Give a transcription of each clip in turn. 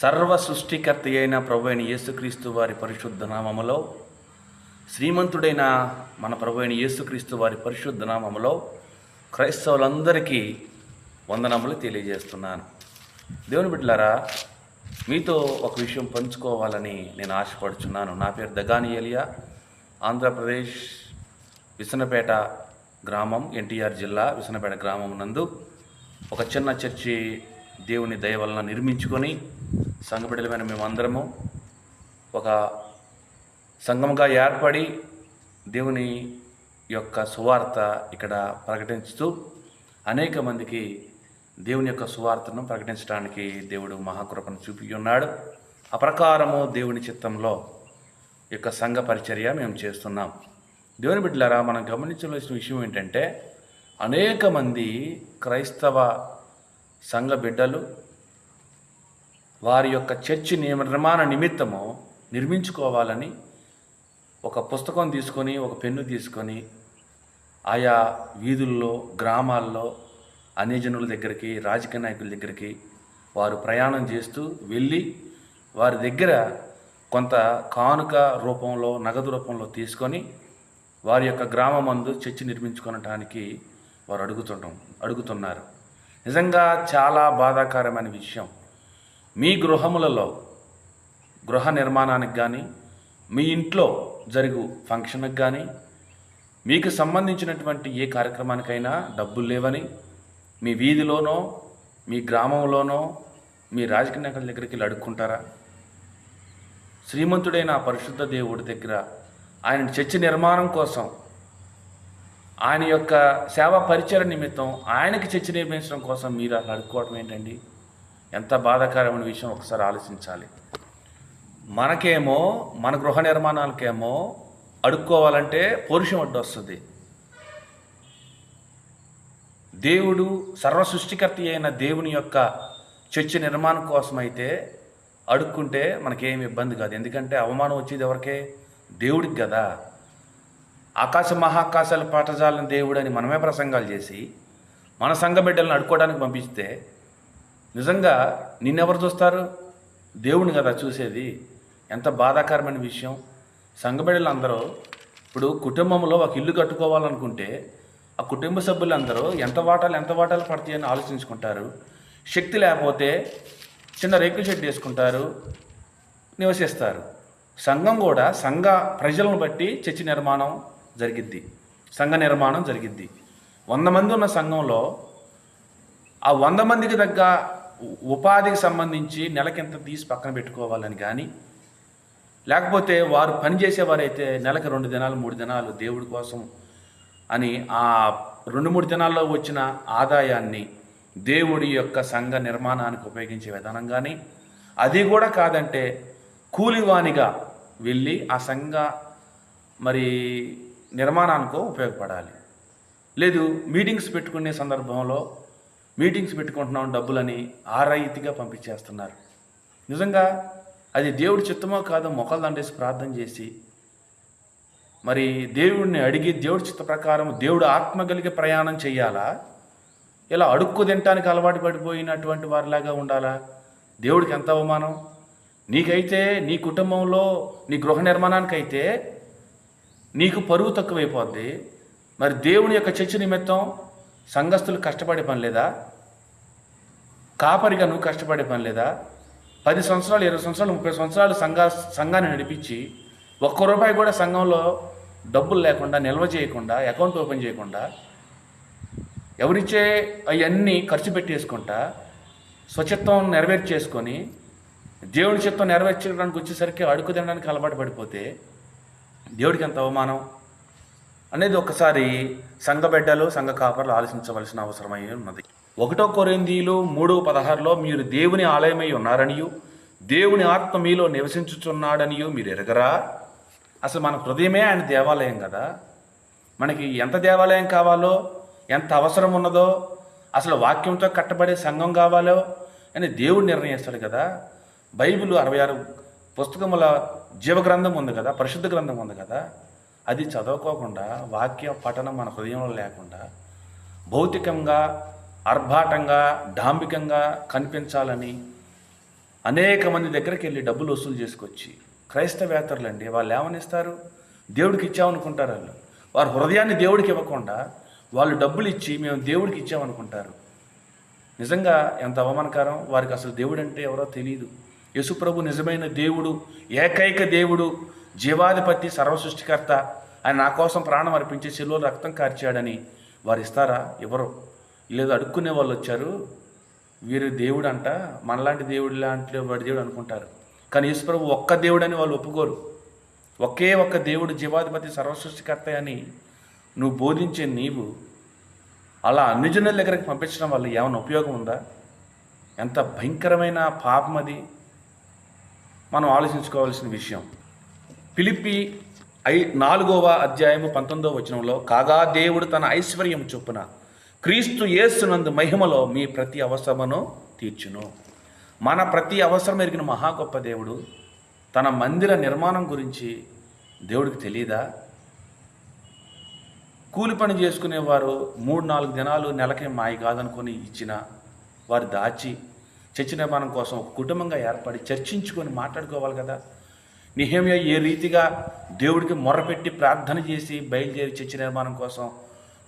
సర్వ సృష్టికర్త అయిన ప్రభు అయిన యేసుక్రీస్తు వారి పరిశుద్ధ నామములో శ్రీమంతుడైన మన ప్రభు అయిన యేసుక్రీస్తు వారి పరిశుద్ధ నామములో క్రైస్తవులందరికీ వందనములు తెలియజేస్తున్నాను. దేవుని బిడ్డలారా మీతో ఒక విషయం పంచుకోవాలని నేను ఆశపడుచున్నాను. నా పేరు దగాని ఎలియా ఆంధ్రప్రదేశ్ విసనపేట గ్రామం ఎన్టీఆర్ జిల్లా విసనపేట గ్రామం నందు ఒక చిన్న చర్చి దేవుని దయ వలన నిర్మించుకొని సంఘబిడ్డలమైన మేమందరము ఒక సంఘముగా ఏర్పడి దేవుని యొక్క సువార్త ఇక్కడ ప్రకటించుతూ అనేక మందికి దేవుని యొక్క సువార్తను ప్రకటించడానికి దేవుడు మహాకృపను చూపి ఉన్నాడు. ఆ ప్రకారము దేవుని చిత్తంలో యొక్క సంఘ పరిచర్య మేము చేస్తున్నాం. దేవుని బిడ్డలారా మనం గమనించవలసిన విషయం ఏంటంటే అనేక మంది క్రైస్తవ సంఘ బిడ్డలు వారి యొక్క చర్చి నిర్మాణ నిమిత్తము నిర్మించుకోవాలని ఒక పుస్తకం తీసుకొని ఒక పెన్ను తీసుకొని ఆయా వీధుల్లో గ్రామాల్లో అన్యజనుల దగ్గరికి రాజకీయ నాయకుల దగ్గరికి వారు ప్రయాణం చేస్తూ వెళ్ళి వారి దగ్గర కొంత కానుక రూపంలో నగదు రూపంలో తీసుకొని వారి యొక్క గ్రామమందు చర్చి నిర్మించుకోవటానికి వారు అడుగుతుంటాం అడుగుతున్నారు. నిజంగా చాలా బాధాకరమైన విషయం. మీ గృహములలో గృహ నిర్మాణానికి కానీ మీ ఇంట్లో జరుగు ఫంక్షన్కి కానీ మీకు సంబంధించినటువంటి ఏ కార్యక్రమానికైనా డబ్బులు లేవని మీ వీధిలోనో మీ గ్రామంలోనో మీ రాజకీయ నేతల దగ్గరికి వెళ్ళి అడుక్కుంటారా? శ్రీమంతుడైన ఆ పరిశుద్ధ దేవుడి దగ్గర ఆయన చర్చి నిర్మాణం కోసం ఆయన యొక్క సేవా పరిచయ నిమిత్తం ఆయనకి చర్చి నిర్మించడం కోసం మీరు అలా అడుక్కోవడం ఏంటండి? ఎంత బాధాకరమైన విషయం ఒకసారి ఆలోచించాలి. మనకేమో మన గృహ నిర్మాణాలకేమో అడుక్కోవాలంటే పౌరుషం అడ్డు వస్తుంది. దేవుడు సర్వ సృష్టికర్త అయిన దేవుని యొక్క చర్చి నిర్మాణం కోసం అయితే అడుక్కుంటే మనకేమి ఇబ్బంది కాదు. ఎందుకంటే అవమానం వచ్చేది ఎవరికే? దేవుడికి కదా. ఆకాశ మహాకాశాలు పాఠశాలను దేవుడు అని మనమే ప్రసంగాలు చేసి మన సంఘ బిడ్డలను అడుక్కోవడానికి పంపిస్తే నిజంగా నిన్నెవరు చూస్తారు? దేవుని కదా చూసేది. ఎంత బాధాకరమైన విషయం. సంఘ అందరూ ఇప్పుడు కుటుంబంలో ఒక ఇల్లు కట్టుకోవాలనుకుంటే ఆ కుటుంబ సభ్యులందరూ ఎంత వాటాలు ఎంత వాటాలు పడతాయని ఆలోచించుకుంటారు. శక్తి లేకపోతే చిన్న రేకుల షెడ్ వేసుకుంటారు నివసిస్తారు. సంఘం కూడా సంఘ ప్రజలను బట్టి చర్చి నిర్మాణం జరిగిద్ది. సంఘ నిర్మాణం జరిగిద్ది. వంద మంది ఉన్న సంఘంలో ఆ వంద మందికి తగ్గ ఉపాధికి సంబంధించి నెలకింత తీసి పక్కన పెట్టుకోవాలని కానీ లేకపోతే వారు పని చేసేవారైతే నెలకు రెండు దినాలు మూడు దినాలు దేవుడి కోసం అని ఆ రెండు మూడు దినాల్లో వచ్చిన ఆదాయాన్ని దేవుడి యొక్క సంఘ నిర్మాణానికి ఉపయోగించే విధానం కానీ అది కూడా కాదంటే కూలివానిగా వెళ్ళి ఆ సంఘ మరి నిర్మాణానికో ఉపయోగపడాలి. లేదు మీటింగ్స్ పెట్టుకునే సందర్భంలో మీటింగ్స్ పెట్టుకుంటున్నాం డబ్బులని ఆరాయితీగా పంపించేస్తున్నారు. నిజంగా అది దేవుడి చిత్తమో కాదో మొక్కలు దండేసి ప్రార్థన చేసి మరి దేవుడిని అడిగి దేవుడి చిత్త ప్రకారం దేవుడు ఆత్మ కలిగి ప్రయాణం చేయాలా? ఇలా అడుక్కు తినటానికి అలవాటు పడిపోయినటువంటి వారిలాగా ఉండాలా? దేవుడికి ఎంత అవమానం? నీకైతే నీ కుటుంబంలో నీ గృహ నిర్మాణానికైతే నీకు పరువు తక్కువైపోద్ది. మరి దేవుని యొక్క చర్చ నిమిత్తం సంఘస్థులు కష్టపడే పని లేదా? కాపరిగా నువ్వు కష్టపడే పని లేదా? పది సంవత్సరాలు ఇరవై సంవత్సరాలు ముప్పై సంవత్సరాలు సంఘ సంఘాన్ని నడిపించి ఒక్క రూపాయి కూడా సంఘంలో డబ్బులు లేకుండా నిల్వ చేయకుండా అకౌంట్ ఓపెన్ చేయకుండా ఎవరిచ్చే అవన్నీ ఖర్చు పెట్టేసుకుంటా స్వచిత్వం నెరవేర్చేసుకొని దేవుడి చిత్తం నెరవేర్చడానికి వచ్చేసరికి అడుగు తినడానికి అలవాటు పడిపోతే దేవుడికి ఎంత అవమానం? అనేది ఒకసారి సంఘబిడ్డలు సంఘ కాపర్లు ఆలోచించవలసిన అవసరమై ఉన్నది. ఒకటో కొరిందీలు మూడు పదహారులో మీరు దేవుని ఆలయమై ఉన్నారనియు దేవుని ఆత్మ మీలో నివసించుచున్నాడనియు మీరు ఎరగరా? అసలు మన హృదయమే ఆయన దేవాలయం కదా. మనకి ఎంత దేవాలయం కావాలో ఎంత అవసరం ఉన్నదో అసలు వాక్యంతో కట్టబడే సంఘం కావాలో అని దేవుడు నిర్ణయిస్తాడు కదా. బైబిల్ అరవై ఆరు పుస్తకముల జీవగ్రంథం ఉంది కదా పరిశుద్ధ గ్రంథం ఉంది కదా. అది చదువుకోకుండా వాక్య పఠనం మన హృదయంలో లేకుండా భౌతికంగా అర్భాటంగా డాంబికంగా కనిపించాలని అనేక మంది దగ్గరికి వెళ్ళి డబ్బులు వసూలు చేసుకొచ్చి క్రైస్తవేతరులు అండి వాళ్ళు ఏమనిస్తారు? దేవుడికి ఇచ్చామనుకుంటారు వాళ్ళు. వారి హృదయాన్ని దేవుడికి ఇవ్వకుండా వాళ్ళు డబ్బులు ఇచ్చి మేము దేవుడికి ఇచ్చామనుకుంటారు. నిజంగా ఎంత అవమానకరం వారికి అసలు దేవుడు అంటే ఎవరో తెలియదు యేసుప్రభు నిజమైన దేవుడు ఏకైక దేవుడు జీవాధిపతి సర్వసృష్టికర్త ఆయన నా కోసం ప్రాణం అర్పించి చెల్లు రక్తం కార్చాడని వారు ఇస్తారా? ఎవరు? లేదు అడుక్కునే వాళ్ళు వచ్చారు. వీరు దేవుడు అంట మనలాంటి దేవుడు లాంటి వాడి దేవుడు అనుకుంటారు. కానీ ఈశ్వరు ఒక్క దేవుడని వాళ్ళు ఒప్పుకోరు. ఒకే ఒక్క దేవుడు జీవాధిపతి సర్వసృష్టికర్త అని నువ్వు బోధించే నీవు అలా అన్ని దగ్గరికి పంపించడం వల్ల ఏమైనా ఉపయోగం ఉందా? ఎంత భయంకరమైన పాపం అది. మనం ఆలోచించుకోవాల్సిన విషయం. పిలిపి ఐ నాలుగవ అధ్యాయము పంతొమ్మిదవ వచనంలో కాగా దేవుడు తన ఐశ్వర్యం చొప్పున క్రీస్తు యేసునందు మహిమలో మీ ప్రతి అవసరమును తీర్చును. మన ప్రతి అవసరం ఎరిగిన మహా గొప్ప దేవుడు తన మందిర నిర్మాణం గురించి దేవుడికి తెలియదా కూలి పని చేసుకునేవారు మూడు నాలుగు దినాలు నెలకే మాయి కాదనుకొని ఇచ్చిన వారు దాచి చర్చ నిర్మాణం కోసం ఒక కుటుంబంగా ఏర్పడి చర్చించుకొని మాట్లాడుకోవాలి కదా. నిహేమ్య ఏ రీతిగా దేవుడికి మొర్రపెట్టి ప్రార్థన చేసి బయలుదేరి చర్చి నిర్మాణం కోసం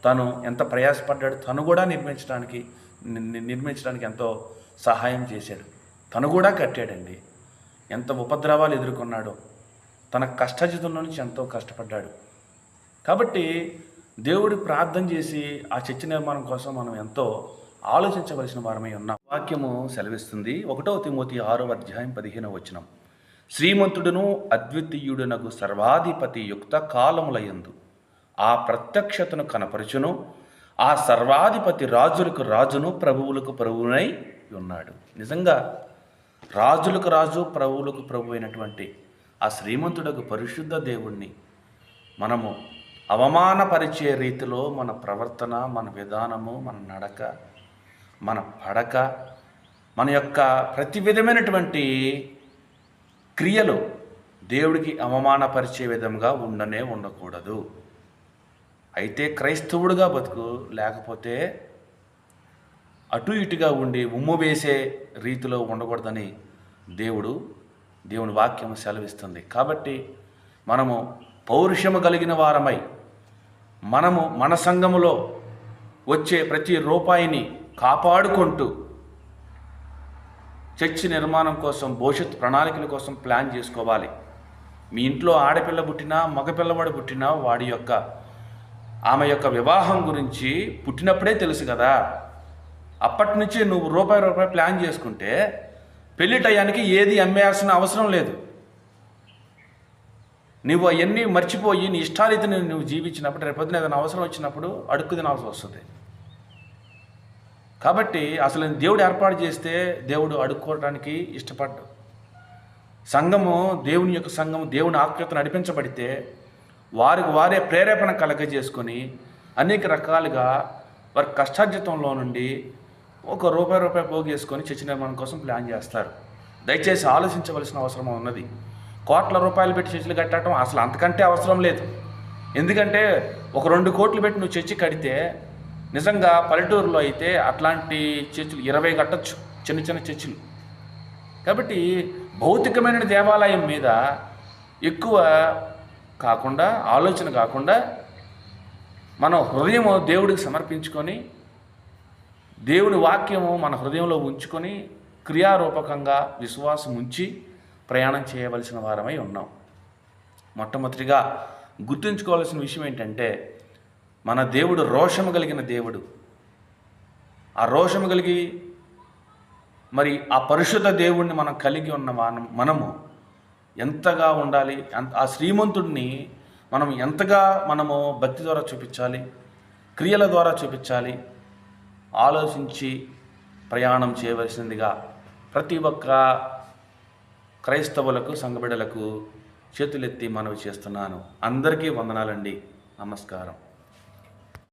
తను ఎంత ప్రయాసపడ్డాడు తను కూడా నిర్మించడానికి నిర్మించడానికి ఎంతో సహాయం చేశాడు. తను కూడా కట్టాడండి. ఎంత ఉపద్రవాలు ఎదుర్కొన్నాడో. తన కష్టజితం నుంచి ఎంతో కష్టపడ్డాడు. కాబట్టి దేవుడి ప్రార్థన చేసి ఆ చర్చి నిర్మాణం కోసం మనం ఎంతో ఆలోచించవలసిన వారమై ఉన్నాం. వాక్యము సెలవిస్తుంది. ఒకటవ తిమోతి ఆరో అధ్యాయం పదిహేనవ వచనం. శ్రీమంతుడును అద్వితీయుడునకు సర్వాధిపతి యుక్త కాలములయందు ఆ ప్రత్యక్షతను కనపరచును ఆ సర్వాధిపతి రాజులకు రాజును ప్రభువులకు ప్రభువునై ఉన్నాడు. నిజంగా రాజులకు రాజు ప్రభువులకు ప్రభు అయినటువంటి ఆ శ్రీమంతుడకు పరిశుద్ధ దేవుణ్ణి మనము అవమానపరిచే రీతిలో మన ప్రవర్తన మన విధానము మన నడక మన పడక మన యొక్క ప్రతి విధమైనటువంటి క్రియలు దేవుడికి అవమానపరిచే విధంగా ఉండనే ఉండకూడదు. అయితే క్రైస్తవుడుగా బతుకు లేకపోతే అటు ఇటుగా ఉండి ఉమ్ము వేసే రీతిలో ఉండకూడదని దేవుడు దేవుని వాక్యం సెలవిస్తుంది. కాబట్టి మనము పౌరుషము కలిగిన వారమై మనము మన సంఘములో వచ్చే ప్రతి రూపాయిని కాపాడుకుంటూ చర్చి నిర్మాణం కోసం భవిష్యత్ ప్రణాళికల కోసం ప్లాన్ చేసుకోవాలి. మీ ఇంట్లో ఆడపిల్ల పుట్టినా మగపిల్లవాడు పుట్టినా వాడి యొక్క ఆమె యొక్క వివాహం గురించి పుట్టినప్పుడే తెలుసు కదా. అప్పటి నుంచి నువ్వు రూపాయి రూపాయి ప్లాన్ చేసుకుంటే పెళ్ళి టయానికి ఏది అమ్మేయాల్సిన అవసరం లేదు. నువ్వు అవన్నీ మర్చిపోయి నీ ఇష్టారీతిని నువ్వు జీవించినప్పుడు రేపొద్దున ఏదైనా అవసరం వచ్చినప్పుడు అడుక్కు తినాల్సి వస్తుంది. కాబట్టి అసలు దేవుడు ఏర్పాటు చేస్తే దేవుడు అడుక్కోవడానికి ఇష్టపడ్డు. సంఘము దేవుని యొక్క సంఘము దేవుని ఆత్మీయత నడిపించబడితే వారికి వారే ప్రేరేపణ కలగజేసుకొని అనేక రకాలుగా వారి కష్టార్జితంలో నుండి ఒక రూపాయి రూపాయి పోగేసుకొని చర్చి నిర్మాణం కోసం ప్లాన్ చేస్తారు. దయచేసి ఆలోచించవలసిన అవసరం ఉన్నది. కోట్ల రూపాయలు పెట్టి చర్చిలు కట్టడం అసలు అంతకంటే అవసరం లేదు. ఎందుకంటే ఒక రెండు కోట్లు పెట్టి నువ్వు చర్చి కడితే నిజంగా పల్లెటూరులో అయితే అట్లాంటి చర్చిలు ఇరవై కట్టచ్చు చిన్న చిన్న చర్చిలు. కాబట్టి భౌతికమైన దేవాలయం మీద ఎక్కువ కాకుండా ఆలోచన కాకుండా మనం హృదయము దేవుడికి సమర్పించుకొని దేవుని వాక్యము మన హృదయంలో ఉంచుకొని క్రియారూపకంగా విశ్వాసం ఉంచి ప్రయాణం చేయవలసిన వారమై ఉన్నాం. మొట్టమొదటిగా గుర్తుంచుకోవాల్సిన విషయం ఏంటంటే మన దేవుడు రోషము కలిగిన దేవుడు. ఆ రోషము కలిగి మరి ఆ పరిశుద్ధ దేవుణ్ణి మనం కలిగి ఉన్న మనం మనము ఎంతగా ఉండాలి అంత- ఆ శ్రీమంతుడిని మనం ఎంతగా మనము భక్తి ద్వారా చూపించాలి క్రియల ద్వారా చూపించాలి ఆలోచించి ప్రయాణం చేయవలసిందిగా ప్రతి ఒక్క క్రైస్తవులకు సంఘబిడలకు చేతులెత్తి మనవి చేస్తున్నాను. అందరికీ వందనాలండి. నమస్కారం.